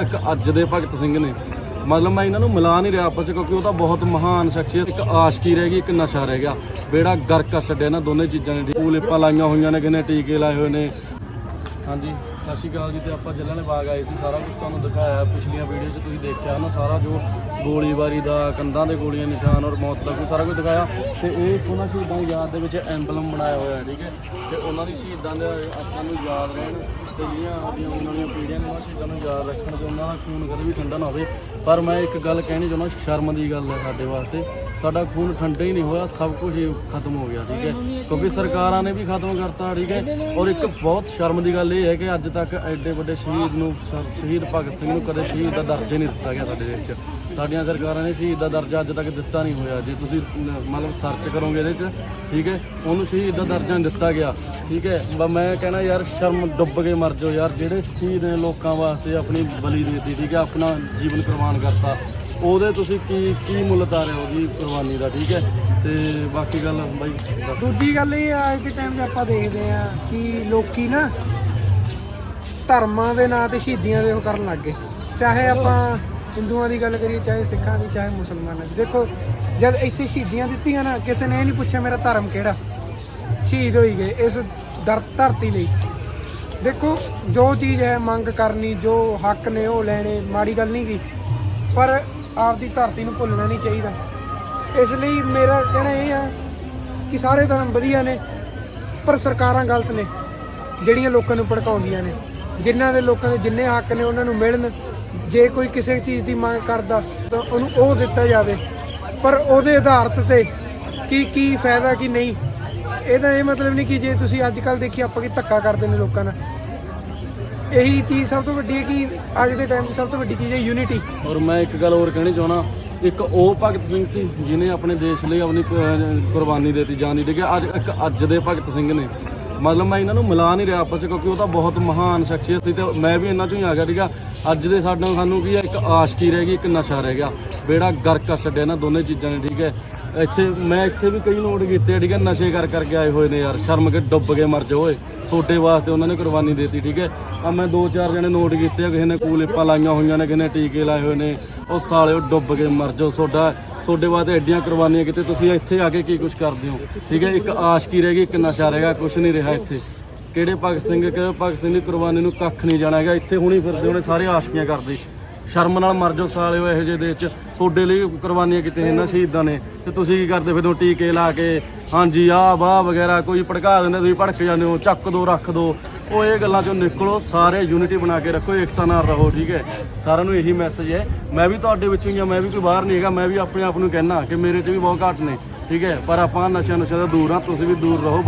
ਇੱਕ ਅੱਜ ਦੇ ਭਗਤ ਸਿੰਘ ਨੇ। ਮਤਲਬ ਮੈਂ ਇਹਨਾਂ ਨੂੰ ਮਿਲਾ ਨਹੀਂ ਰਿਹਾ ਆਪਸ ਚ ਕਿਉਂਕਿ ਉਹ ਤਾਂ ਬਹੁਤ ਮਹਾਨ ਸ਼ਖਸੀਅਤ, ਇੱਕ ਆਸ਼ਕੀ ਰਹਿ ਗਈ, ਇੱਕ ਨਸ਼ਾ ਰਹਿ ਗਿਆ। ਬੇੜਾ ਗਰਕ ਕਰ ਛੱਡਿਆ ਨਾ ਦੋਨੇ ਚੀਜ਼ਾਂ ਨੇ। ਪੂਲੇਪਾਂ ਲਾਈਆਂ ਹੋਈਆਂ ਨੇ, ਕਿਨੇ ਟੀਕੇ ਲਾਏ ਹੋਏ ਨੇ। ਹਾਂਜੀ, ਸਤਿ ਸ਼੍ਰੀ ਅਕਾਲ ਜੀ, ਤੇ ਆਪਾਂ ਜੱਲਾਂ ਦੇ ਬਾਗ ਆਏ ਸੀ, ਸਾਰਾ ਕੁਝ ਤੁਹਾਨੂੰ ਦਿਖਾਇਆ। ਪਿਛਲੀਆਂ ਵੀਡੀਓ 'ਚ ਤੁਸੀਂ ਦੇਖਿਆ ਨਾ, ਸਾਰਾ ਜੋ ਗੋਲੀਬਾਰੀ ਦਾ, ਕੰਧਾਂ ਦੇ ਗੋਲੀਆਂ, ਨਿਸ਼ਾਨ ਔਰ ਮੌਤ ਦਾ ਕੋਈ ਸਾਰਾ ਕੁਝ ਦਿਖਾਇਆ। ਤੇ ਇਹ ਉਹਨਾਂ ਸ਼ਹੀਦਾਂ ਦੀ ਯਾਦ ਦੇ ਵਿੱਚ ਐਂਬਲਮ ਬਣਾਇਆ ਹੋਇਆ, ਠੀਕ ਹੈ। ਤੇ ਉਹਨਾਂ ਦੀ ਸ਼ਹੀਦਾਂ ਦੇ ਆਪਾਂ ਨੂੰ ਯਾਦ ਰਹਿਣ ਤੇ ਜਿਹੜੀਆਂ ਸਾਡੀਆਂ ਆਉਣ ਵਾਲੀਆਂ ਪੀੜ੍ਹੀਆਂ ਨੇ ਉਹਨਾਂ ਸ਼ਹੀਦਾਂ ਨੂੰ ਯਾਦ ਰੱਖਣ ਤੇ ਉਹਨਾਂ ਦਾ ਖੂਨ ਕਦੇ ਵੀ ਠੰਡਾ ਨਾ ਹੋਵੇ। ਪਰ ਮੈਂ ਇੱਕ ਗੱਲ ਕਹਿਣੀ ਚਾਹੁੰਦਾ, ਸ਼ਰਮ ਦੀ ਗੱਲ ਹੈ ਸਾਡੇ ਵਾਸਤੇ। ਸਾਡਾ ਖੂਨ ਠੰਡਾ ਹੀ ਨਹੀਂ ਹੋਇਆ, ਸਭ ਕੁਝ ਹੀ ਖਤਮ ਹੋ ਗਿਆ, ਠੀਕ ਹੈ? ਕਿਉਂਕਿ ਸਰਕਾਰਾਂ ਨੇ ਵੀ ਖਤਮ ਕਰਤਾ, ਠੀਕ ਹੈ? ਔਰ ਇੱਕ ਬਹੁਤ ਸ਼ਰਮ ਦੀ ਗੱਲ ਇਹ ਹੈ ਕਿ ਅੱਜ ਤੱਕ ਐਡੇ ਵੱਡੇ ਸ਼ਹੀਦ ਨੂੰ, ਸ਼- ਸ਼ਹੀਦ ਭਗਤ ਸਿੰਘ ਨੂੰ ਕਦੇ ਸ਼ਹੀਦ ਦਾ ਦਰਜਾ ਹੀ ਨਹੀਂ ਦਿੱਤਾ ਗਿਆ ਸਾਡੇ ਦੇਸ਼ 'ਚ ਸਾਡੀਆਂ ਸਰਕਾਰਾਂ ਨੇ ਸ਼ਹੀਦ ਦਾ ਦਰਜਾ ਅੱਜ ਤੱਕ ਦਿੱਤਾ ਨਹੀਂ ਹੋਇਆ। ਜੇ ਤੁਸੀਂ ਨ- ਮਤਲਬ ਸਰਚ ਕਰੋਗੇ ਇਹਦੇ 'ਚ, ਠੀਕ ਹੈ? ਉਹਨੂੰ ਸ਼ਹੀਦ ਦਾ ਦਰਜਾ ਨਹੀਂ ਦਿੱਤਾ ਗਿਆ, ਠੀਕ ਹੈ? ਬ- ਮੈਂ ਕਹਿਣਾ ਯਾਰ, ਸ਼ਰਮ ਡੁੱਬ ਕੇ ਮਰ ਜਾਓ ਯਾਰ, ਜਿਹੜੇ ਸ਼ਹੀਦ ਨੇ ਲੋਕਾਂ ਵਾਸਤੇ ਆਪਣੀ ਬਲੀ ਦੇ ਦਿੱਤੀ, ਠੀਕ ਹੈ, ਆਪਣਾ ਜੀਵਨ ਕੁਰਬਾਨ ਕਰਤਾ, ਉਹਦੇ ਤੁਸੀਂ ਕੀ ਕੀ ਮੁੱਲ ਤਾਰੇ ਹੋ ਜੀ ਕੁਰਬਾਨੀ ਦਾ, ਠੀਕ ਹੈ? ਤੇ ਬਾਕੀ ਗੱਲ ਬਾਈ ਦੱਸ। ਦੂਜੀ ਗੱਲ ਇਹ ਆ, ਅੱਜ ਦੇ ਟਾਈਮ 'ਤੇ ਆਪਾਂ ਦੇਖਦੇ ਆ ਕਿ ਲੋਕੀ ਨਾ ਧਰਮਾਂ ਦੇ ਨਾਂ ਤੇ ਸ਼ਹੀਦੀਆਂ ਦੇ ਉਹ ਕਰਨ ਲੱਗ ਗਏ। ਚਾਹੇ ਆਪਾਂ ਹਿੰਦੂਆਂ ਦੀ ਗੱਲ ਕਰੀਏ, ਚਾਹੇ ਸਿੱਖਾਂ ਦੀ, ਚਾਹੇ ਮੁਸਲਮਾਨਾਂ ਦੀ। ਦੇਖੋ, ਜਦ ਇੱਥੇ ਸ਼ਹੀਦੀਆਂ ਦਿੱਤੀਆਂ ਨਾ, ਕਿਸੇ ਨੇ ਇਹ ਨਹੀਂ ਪੁੱਛਿਆ ਮੇਰਾ ਧਰਮ ਕਿਹੜਾ। ਸ਼ਹੀਦ ਹੋਈ ਗਏ, ਇਸ ਦਰ ਧਰਤੀ ਲਈ। ਦੇਖੋ, ਜੋ ਚੀਜ਼ ਹੈ, ਮੰਗ ਕਰਨੀ, ਜੋ ਹੱਕ ਨੇ ਉਹ ਲੈਣੇ, ਮਾੜੀ ਗੱਲ ਨਹੀਂ ਗੀ। ਪਰ ਆਪਦੀ ਧਰਤੀ ਨੂੰ ਭੁੱਲਣਾ ਨਹੀਂ ਚਾਹੀਦਾ। ਇਸ ਲਈ ਮੇਰਾ ਕਹਿਣਾ ਇਹ ਆ ਕਿ ਸਾਰੇ ਧਰਮ ਵਧੀਆ ਨੇ, ਪਰ ਸਰਕਾਰਾਂ ਗਲਤ ਨੇ, ਜਿਹੜੀਆਂ ਲੋਕਾਂ ਨੂੰ ਭੜਕਾਉਂਦੀਆਂ ਨੇ। ਜਿਨ੍ਹਾਂ ਦੇ ਲੋਕਾਂ ਦੇ ਜਿੰਨੇ ਹੱਕ ਨੇ, ਉਹਨਾਂ ਨੂੰ ਮਿਲਣ। ਜੇ ਕੋਈ ਕਿਸੇ ਚੀਜ਼ ਦੀ ਮੰਗ ਕਰਦਾ, ਤਾਂ ਉਹਨੂੰ ਉਹ ਦਿੱਤਾ ਜਾਵੇ। ਪਰ ਉਹਦੇ ਆਧਾਰਿਤ ਤੇ ਕੀ ਕੀ ਫਾਇਦਾ, ਕੀ ਨਹੀਂ? ਇਹਦਾ ਇਹ ਮਤਲਬ ਨਹੀਂ ਕਿ ਜੇ ਤੁਸੀਂ ਅੱਜ ਕੱਲ ਦੇਖੀ ਆਪਾਂ ਕੀ ਧੱਕਾ ਕਰਦੇ ਨੇ ਲੋਕਾਂ ਨਾਲ। ਇਹੀ ਚੀਜ਼ ਸਭ ਤੋਂ ਵੱਡੀ ਹੈ ਕਿ ਅੱਜ ਦੇ ਟਾਈਮ 'ਚ ਸਭ ਤੋਂ ਵੱਡੀ ਚੀਜ਼ ਹੈ ਯੂਨਿਟੀ ਔਰ ਮੈਂ ਇੱਕ ਗੱਲ ਹੋਰ ਕਹਿਣੀ ਚਾਹਣਾ ਇੱਕ ਉਹ ਭਗਤ ਸਿੰਘ ਸੀ ਜਿਨੇ ਆਪਣੇ ਦੇਸ਼ ਲਈ ਆਪਣੀ ਕੁਰਬਾਨੀ ਦਿੱਤੀ, ਜਾਨ ਨਹੀਂ ਠੀਕ ਹੈ ਅੱਜ ਇੱਕ ਅੱਜ ਦੇ ਭਗਤ ਸਿੰਘ ਨੇ। ਮਤਲਬ ਮੈਂ ਇਹਨਾਂ ਨੂੰ ਮਿਲਾ ਨਹੀਂ ਰਿਹਾ ਆਪਸ ਚ ਕਿਉਂਕਿ ਉਹ ਤਾਂ ਬਹੁਤ ਮਹਾਨ ਸ਼ਖਸੀਅਤ ਸੀ ਤੇ ਮੈਂ ਵੀ ਇਹਨਾਂ ਚੋਂ ਹੀ ਆ ਗਿਆ ਠੀਕ ਆ ਅੱਜ ਦੇ ਸਾਡਾ ਸਾਨੂੰ ਕੀ ਆ ਇੱਕ ਆਸ਼ਕੀ ਰਹਿ ਗਈ, ਇੱਕ ਨਸ਼ਾ ਰਹਿ ਗਿਆ। ਬੇੜਾ ਗਰਕ ਕਰ ਛੱਡਿਆ ਨਾ ਦੋਨੇ ਚੀਜ਼ਾਂ ਨੇ, ਠੀਕ ਹੈ? ਇੱਥੇ ਮੈਂ ਇੱਥੇ ਵੀ ਕਈ ਨੋਟ ਕੀਤੇ ਆ, ਠੀਕ ਹੈ ਨਸ਼ੇ ਕਰ ਕਰਕੇ ਆਏ ਹੋਏ ਨੇ ਯਾਰ ਸ਼ਰਮ ਕੇ ਡੁੱਬ ਕੇ ਮਰ ਜਾਓ ਓਏ। ਤੁਹਾਡੇ ਵਾਸਤੇ ਉਹਨਾਂ ਨੇ ਕੁਰਬਾਨੀ ਦਿੱਤੀ ਠੀਕ ਹੈ। ਆ ਮੈਂ ਦੋ ਚਾਰ ਜਣੇ ਨੋਟ ਕੀਤੇ ਆ ਕਿਸੇ ਨੇ ਕੂਲਿਪਾਂ ਲਾਈਆਂ ਹੋਈਆਂ ਨੇ ਕਿਸੇ ਨੇ ਟੀਕੇ ਲਾਏ ਹੋਏ ਨੇ। ਉਹ ਸਾਲਿਓ ਡੁੱਬ ਕੇ ਮਰ ਜਾਓ ਤੁਹਾਡਾ ਤੁਹਾਡੇ ਵਾਸਤੇ ਐਡੀਆਂ ਕੁਰਬਾਨੀਆਂ ਕੀਤੇ ਤੁਸੀਂ ਇੱਥੇ ਆ ਕੇ ਕੀ ਕੁਝ ਕਰਦੇ ਹੋ? ਠੀਕ ਹੈ ਇੱਕ ਆਸ਼ਕੀ ਰਹਿ ਗਈ ਇੱਕ ਨਸ਼ਾ ਰਹਿ ਗਿਆ ਕੁਝ ਨਹੀਂ ਰਿਹਾ ਇੱਥੇ। ਕਿਹੜੇ ਭਗਤ ਸਿੰਘ ਕਿਹੜੇ ਭਗਤ ਸਿੰਘ ਦੀ ਕੁਰਬਾਨੀ ਨੂੰ ਕੱਖ ਨਹੀਂ ਜਾਣਾ ਹੈਗਾ ਇੱਥੇ ਹੁਣੀ ਫਿਰਦੇ ਹੋਣੇ ਸਾਰੇ ਆਸ਼ਕੀਆਂ ਕਰਦੇ। ਸ਼ਰਮ ਨਾਲ ਮਰ ਜਾਓ ਸਾਲਿਓ, ਇਹੋ ਜਿਹੇ ਦੇਸ਼ 'ਚ। ਤੁਹਾਡੇ ਲਈ ਕੁਰਬਾਨੀਆਂ ਕੀਤੀਆਂ ਇਹਨਾਂ ਸ਼ਹੀਦਾਂ ਨੇ। ਤੇ ਤੁਸੀਂ ਕੀ ਕਰਦੇ ਫਿਰ ਟੀਕੇ ਲਾ ਕੇ? ਹਾਂਜੀ, ਆਹ, ਵਾਹ ਵਗੈਰਾ, ਕੋਈ ਭੜਕਾ ਦਿੰਦੇ, ਤੁਸੀਂ ਭੜਕ ਜਾਂਦੇ ਹੋ, ਚੱਕ ਦੋ, ਰੱਖ ਦੋ। ਉਹ ਇਹ ਗੱਲਾਂ ਚੋਂ ਨਿਕਲੋ, ਸਾਰੇ ਯੂਨਿਟੀ ਬਣਾ ਕੇ ਰੱਖੋ, ਏਕਤਾ ਨਾਲ ਰਹੋ, ਠੀਕ ਹੈ? ਸਾਰਿਆਂ ਨੂੰ ਇਹੀ ਮੈਸੇਜ ਹੈ। ਮੈਂ ਵੀ ਤੁਹਾਡੇ ਵਿੱਚੋਂ ਹੀ ਆ ਮੈਂ ਵੀ ਕੋਈ ਬਾਹਰ ਨਹੀਂ ਹੈਗਾ, ਮੈਂ ਵੀ ਆਪਣੇ ਆਪ ਨੂੰ ਕਹਿਣਾ ਕਿ ਮੇਰੇ 'ਚ ਵੀ ਬਹੁਤ ਘੱਟ ਨੇ, ਠੀਕ ਹੈ? ਪਰ ਆਪਾਂ ਨਸ਼ਿਆਂ ਨੁਸ਼ਿਆਂ ਤੋਂ ਦੂਰ ਆ ਤੁਸੀਂ ਵੀ ਦੂਰ ਰਹੋ